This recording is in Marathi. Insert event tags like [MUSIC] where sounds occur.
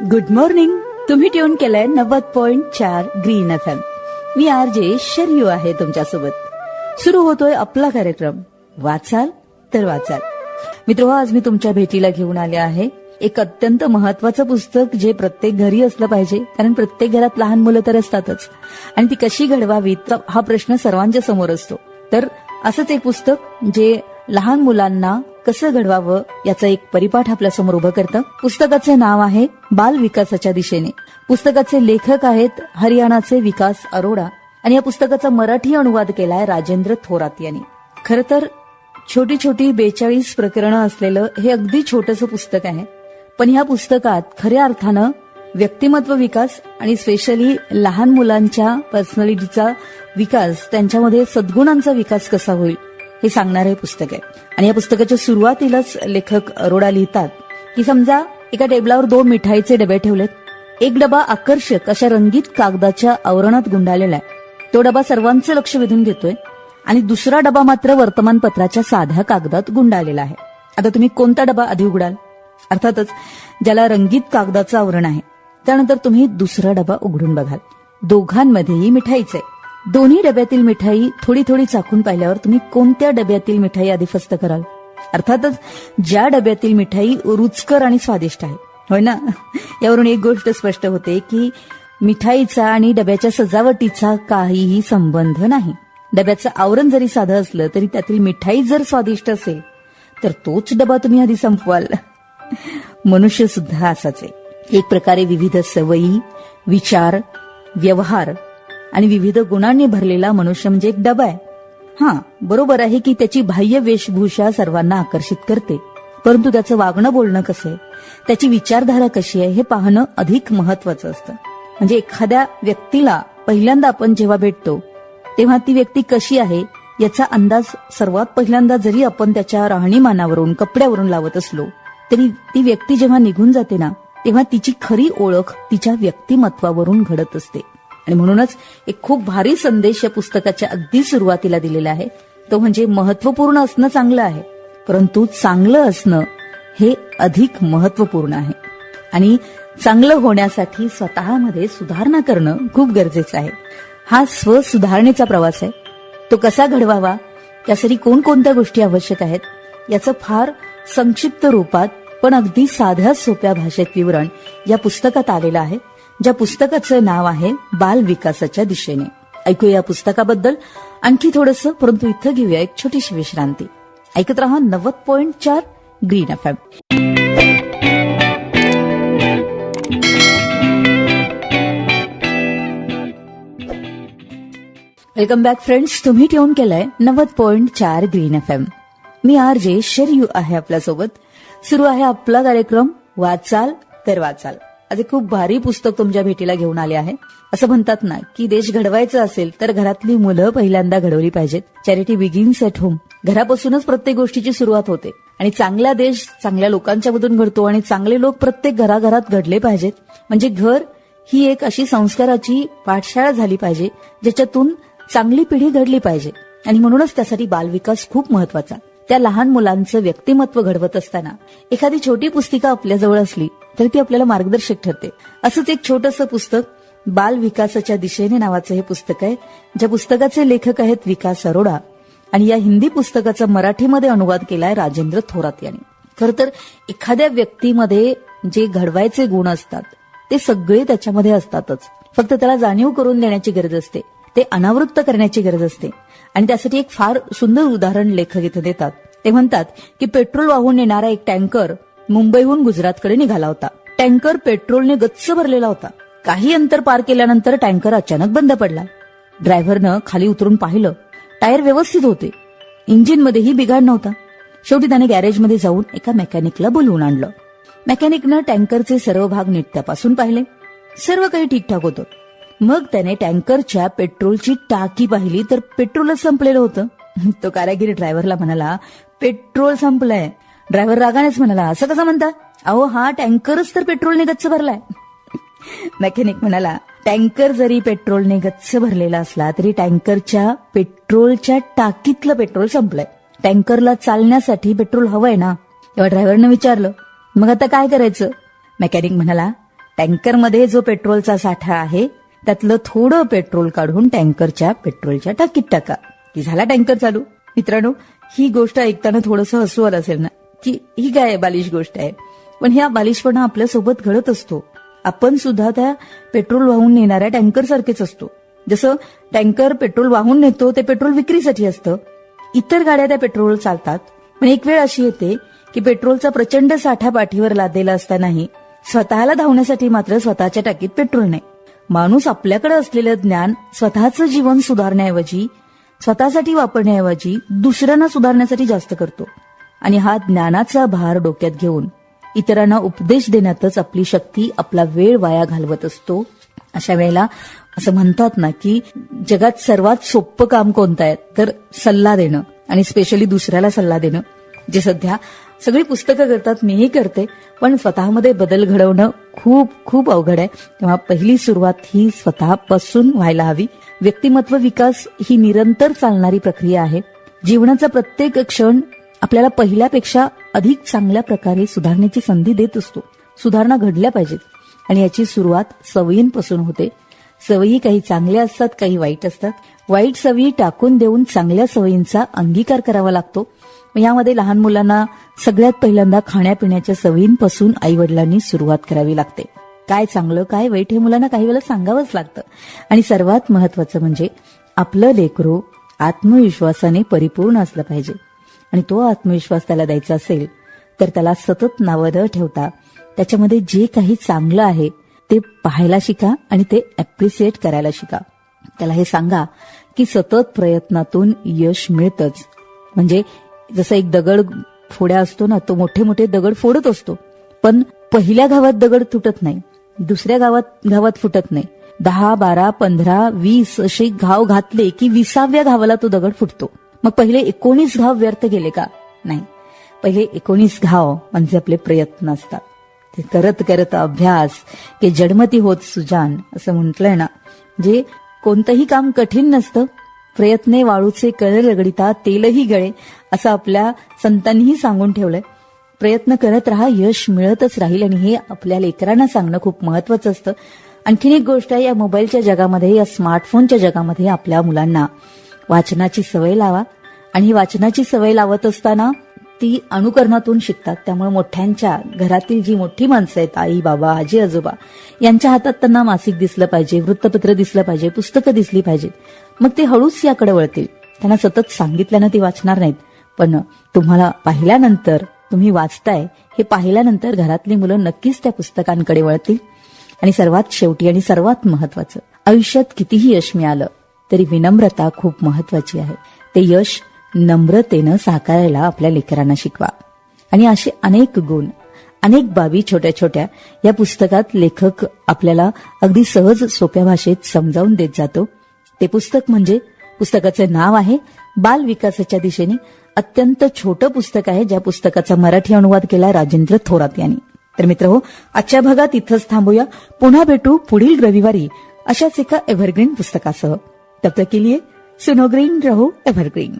गुड मॉर्निंग तुम्ही ट्यून केलंय नव्वद पॉइंट चार ग्रीन एफ एम मी आर जे शर्यू आहे तुमच्यासोबत. सुरू होतोय आपला कार्यक्रम. वाचाल तर वाचाल. मित्र हो, आज मी तुमच्या भेटीला घेऊन आले आहे. एक अत्यंत महत्वाचं पुस्तक जे प्रत्येक घरी असलं पाहिजे. कारण प्रत्येक घरात लहान मुलं तर असतातच. आणि ती कशी घडवावीत हा प्रश्न सर्वांच्या समोर असतो. तर असंच एक पुस्तक जे लहान मुलांना कसं घडवावं याचं एक परिपाठ आपल्यासमोर उभं करतं. पुस्तकाचे नाव आहे बाल विकासाच्या दिशेने. पुस्तकाचे लेखक आहेत हरियाणाचे विकास अरोडा. आणि या पुस्तकाचा मराठी अनुवाद केलाय राजेंद्र थोरात यांनी. खर तर छोटी छोटी बेचाळीस प्रकरणं असलेलं हे अगदी छोटंसं पुस्तक आहे. पण ह्या पुस्तकात खऱ्या अर्थानं व्यक्तिमत्व विकास आणि स्पेशली लहान मुलांच्या पर्सनॅलिटीचा विकास त्यांच्यामध्ये सद्गुणांचा विकास कसा होईल? हे सांगणारं हे पुस्तक आहे आणि या पुस्तकाच्या सुरुवातीलाच लेखक अरोडा लिहितात की समजा एका टेबलावर दोन मिठाईचे डबे ठेवलेत. एक डबा आकर्षक अशा रंगीत कागदाच्या आवरणात गुंडाळलेला आहे. तो डबा सर्वांचं लक्ष वेधून घेतोय आणि दुसरा डबा मात्र वर्तमानपत्राच्या साध्या कागदात गुंडाळलेला आहे. आता तुम्ही कोणता डबा आधी उघडाल? अर्थातच ज्याला रंगीत कागदाचं आवरण आहे. त्यानंतर तुम्ही दुसरा डबा उघडून बघाल. दोघांमध्येही मिठाईच आहे. दोन्ही डब्यातील मिठाई थोडी थोडी चाकून पाहिल्यावर तुम्ही कोणत्या डब्यातील मिठाई आधी फस्त कराल? अर्थातच ज्या डब्यातील मिठाई रुचकर आणि स्वादिष्ट आहे. होय ना? यावरून एक गोष्ट स्पष्ट होते की मिठाईचा आणि डब्याच्या सजावटीचा काहीही संबंध नाही. डब्याचं आवरण जरी साधं असलं तरी त्यातील मिठाई जर स्वादिष्ट असेल तर तोच डबा तुम्ही आधी संपवाल. मनुष्य सुद्धा असाच आहे. एक प्रकारे विविध सवयी विचार व्यवहार आणि विविध गुणांनी भरलेला मनुष्य म्हणजे एक डबा आहे. हा बरोबर आहे की त्याची बाह्य वेशभूषा सर्वांना आकर्षित करते. परंतु त्याचं वागणं बोलणं कसं आहे? त्याची विचारधारा कशी आहे हे पाहणं अधिक महत्वाचं असतं. म्हणजे एखाद्या व्यक्तीला पहिल्यांदा आपण जेव्हा भेटतो तेव्हा ती व्यक्ती कशी आहे याचा अंदाज सर्वात पहिल्यांदा जरी आपण त्याच्या राहणीमानावरून कपड्यावरून लावत असलो तरी ती व्यक्ती जेव्हा निघून जाते ना तेव्हा तिची खरी ओळख तिच्या व्यक्तिमत्वावरून घडत असते. आणि म्हणूनच एक खूप भारी संदेश या पुस्तकाच्या अगदी सुरुवातीला दिलेला आहे. तो म्हणजे महत्त्वपूर्ण असणं चांगलं आहे परंतु चांगलं असणं हे अधिक महत्त्वपूर्ण आहे. आणि चांगलं होण्यासाठी स्वतःमध्ये सुधारणा करणं खूप गरजेचं आहे. हा स्वसुधारणेचा प्रवास आहे. तो कसा घडवावा त्यासाठी कोणकोणत्या गोष्टी आवश्यक आहेत याचं फार संक्षिप्त रूपात पण अगदी साध्या सोप्या भाषेत विवरण या पुस्तकात आलेलं आहे. ज्या पुस्तकाचं नाव आहे बाल विकासाच्या दिशेने. ऐकूया या पुस्तकाबद्दल. आणखी थोडंसं परंतु इथं घेऊया एक छोटीशी विश्रांती. ऐकत राहा नव्वद पॉईंट चार green F M. Welcome back friends. तुम्ही ट्यून केलंय नव्वद पॉईंट चार ग्रीन एफ एम. मी आर जे शरयू आहे आपल्यासोबत. सुरू आहे आपला कार्यक्रम वाचाल तर वाचाल. आज खूप भारी पुस्तक तुमच्या भेटीला घेऊन आले आहे. असं म्हणतात ना की देश घडवायचा असेल तर घरातली मुलं पहिल्यांदा घडवली पाहिजेत. चॅरिटी बिगिन्स एट होम घरापासूनच प्रत्येक गोष्टीची सुरुवात होते. आणि चांगला देश चांगल्या लोकांच्या मधून घडतो आणि चांगले लोक प्रत्येक घराघरात घडले पाहिजेत. म्हणजे घर ही एक अशी संस्काराची पाठशाळा झाली पाहिजे ज्याच्यातून चांगली पिढी घडली पाहिजे. आणि म्हणूनच त्यासाठी बालविकास खूप महत्त्वाचा त्या लहान मुलांचं व्यक्तिमत्व घडवत असताना एखादी छोटी पुस्तिका आपल्याजवळ असली तर ती आपल्याला मार्गदर्शक ठरते. असंच एक छोटंसं पुस्तक बाल विकासाच्या दिशेने नावाचं हे पुस्तक आहे. ज्या पुस्तकाचे लेखक आहेत विकास अरोडा आणि या हिंदी पुस्तकाचा मराठीमध्ये अनुवाद केलाय राजेंद्र थोरात यांनी. खर तर एखाद्या व्यक्तीमध्ये जे घडवायचे गुण असतात ते सगळे त्याच्यामध्ये असतातच. फक्त त्याला जाणीव करून देण्याची गरज असते ते अनावृत्त करण्याची गरज असते. आणि त्यासाठी एक फार सुंदर उदाहरण लेखक इथं देतात. ते म्हणतात की पेट्रोल वाहून येणारा एक टँकर मुंबईहून गुजरातकडे निघाला होता. टँकर पेट्रोलने गच्च भरलेला होता. काही अंतर पार केल्यानंतर टँकर अचानक बंद पडला. ड्रायव्हरनं खाली उतरून पाहिलं. टायर व्यवस्थित होते. इंजिनमध्येही बिघाड नव्हता. शेवटी त्याने गॅरेजमध्ये जाऊन एका मेकॅनिकला बोलवून आणलं. मेकॅनिकनं टँकरचे सर्व भाग नीट तपासून पाहिले. सर्व काही ठीकठाक होतं. मग त्याने टँकरच्या पेट्रोलची टाकी पाहिली तर पेट्रोलच संपलेलं होतं. [LAUGHS] तो कारागिरी ड्रायव्हरला म्हणाला पेट्रोल संपलंय. ड्रायव्हर रागानेच म्हणाला असं कसं म्हणता? अहो हा टँकरच तर पेट्रोलने गच्च भरलाय. मेकॅनिक म्हणाला टँकर जरी पेट्रोलने गच्च भरलेला असला तरी टँकरच्या पेट्रोलच्या टाकीतलं पेट्रोल संपलंय. टँकरला चालण्यासाठी पेट्रोल हवंय ना? तेव्हा ड्रायव्हरनं विचारलं मग आता काय करायचं? मेकॅनिक म्हणाला टँकरमध्ये जो पेट्रोलचा साठा आहे त्यातलं थोडं पेट्रोल काढून टँकरच्या पेट्रोलच्या टाकीत टाका. की झाला टँकर चालू? मित्रांनो ही गोष्ट ऐकताना थोडंसं हसू आलं असेल ना? की ही काय बालिश गोष्ट आहे? पण ह्या बालिशपणा आपल्यासोबत घडत असतो. आपण सुद्धा त्या पेट्रोल वाहून नेणाऱ्या टँकर सारखेच असतो. जसं टँकर पेट्रोल वाहून नेतो ते पेट्रोल विक्रीसाठी असतं. इतर गाड्या त्या पेट्रोल चालतात. पण एक वेळ अशी येते की पेट्रोलचा प्रचंड साठा पाठीवर लादलेला असतानाही स्वतःला धावण्यासाठी मात्र स्वतःच्या टाकीत पेट्रोल नाही. माणूस आपल्याकडे असलेलं ज्ञान स्वतःचं जीवन सुधारण्याऐवजी स्वतःसाठी वापरण्याऐवजी दुसऱ्यांना सुधारण्यासाठी जास्त करतो. आणि हा ज्ञानाचा भार डोक्यात घेऊन इतरांना उपदेश देण्यातच आपली शक्ती आपला वेळ वाया घालवत असतो. अशा वेळेला असं म्हणतात ना की जगात सर्वात सोपं काम कोणतं आहे? तर सल्ला देणं. आणि स्पेशली दुसऱ्याला सल्ला देणं. जे सध्या सगळी पुस्तकं करतात मीही करते. पण स्वतःमध्ये बदल घडवणं खूप खूप अवघड आहे. तेव्हा पहिली सुरुवात ही स्वतःपासून व्हायला हवी. व्यक्तिमत्व विकास ही निरंतर चालणारी प्रक्रिया आहे. जीवनाचा प्रत्येक क्षण आपल्याला पहिल्यापेक्षा अधिक चांगल्या प्रकारे सुधारण्याची संधी देत असतो. सुधारणा घडल्या पाहिजेत. आणि याची सुरुवात सवयींपासून होते. सवयी काही चांगल्या असतात काही वाईट असतात. वाईट सवयी टाकून देऊन चांगल्या सवयींचा अंगीकार करावा लागतो. यामध्ये लहान मुलांना सगळ्यात पहिल्यांदा खाण्यापिण्याच्या सवयींपासून आई वडिलांनी सुरुवात करावी लागते. काय चांगलं काय वाईट हे मुलांना काही वेळेला सांगावंच लागतं. आणि सर्वात महत्वाचं म्हणजे आपलं लेकरू आत्मविश्वासाने परिपूर्ण असलं पाहिजे. आणि तो आत्मविश्वास त्याला द्यायचा असेल तर त्याला सतत नावं न ठेवता त्याच्यामध्ये जे काही चांगलं आहे ते पाहायला शिका आणि ते अप्रिसिएट करायला शिका. त्याला हे सांगा की सतत प्रयत्नातून यश मिळतच. म्हणजे जसं एक दगड फोड्या असतो ना तो मोठे मोठे दगड फोडत असतो. पण पहिल्या गावात दगड तुटत नाही दुसऱ्या गावात गावात फुटत नाही. दहा बारा पंधरा वीस असे घाव घातले की विसाव्या घावाला तो दगड फुटतो. मग पहिले एकोणीस घाव व्यर्थ गेले का? नाही. पहिले एकोणीस घाव म्हणजे आपले प्रयत्न असतात. ते करत करत अभ्यास की जडमती होत सुजान असं म्हटलंय ना. जे कोणतंही काम कठीण नसतं प्रयत्ने वाळूचे कळ रगडिता तेलही गळे असं आपल्या संतांनीही सांगून ठेवलंय. प्रयत्न करत राहा यश मिळतच राहील आणि हे आपल्या लेकरांना सांगणं खूप महत्वाचं असतं. आणखीन एक गोष्ट आहे या मोबाईलच्या जगामध्ये या स्मार्टफोनच्या जगामध्ये आपल्या मुलांना वाचनाची सवय लावा. आणि ही वाचनाची सवय लावत असताना ती अनुकरणातून शिकतात. त्यामुळे मोठ्यांच्या घरातील जी मोठी माणसं आहेत आई बाबा आजी आजोबा यांच्या हातात त्यांना मासिक दिसलं पाहिजे वृत्तपत्र दिसलं पाहिजे पुस्तकं दिसली पाहिजेत. मग ते हळूच याकडे वळतील. त्यांना सतत सांगितल्यानं ती वाचणार नाहीत. पण तुम्हाला पाहिल्यानंतर तुम्ही वाचताय हे पाहिल्यानंतर घरातली मुलं नक्कीच त्या पुस्तकांकडे वळतील. आणि सर्वात शेवटी आणि सर्वात महत्वाचं आयुष्यात कितीही यश मिळालं तरी विनम्रता खूप महत्वाची आहे. ते यश नम्रतेनं साकारायला आपल्या लेकरांना शिकवा. आणि असे अनेक गुण अनेक बाबी छोट्या छोट्या या पुस्तकात लेखक आपल्याला अगदी सहज सोप्या भाषेत समजावून देत जातो. ते पुस्तक म्हणजे पुस्तकाचे नाव आहे बाल विकासाच्या दिशेने. अत्यंत छोटं पुस्तक आहे ज्या पुस्तकाचा मराठी अनुवाद केला राजेंद्र थोरात यांनी. तर मित्र हो आजच्या भागात इथंच थांबूया. पुन्हा भेटू पुढील रविवारी अशाच एका एव्हरग्रीन पुस्तकासह. तब तक के लिए सुनो ग्रीन रहो एवरग्रीन।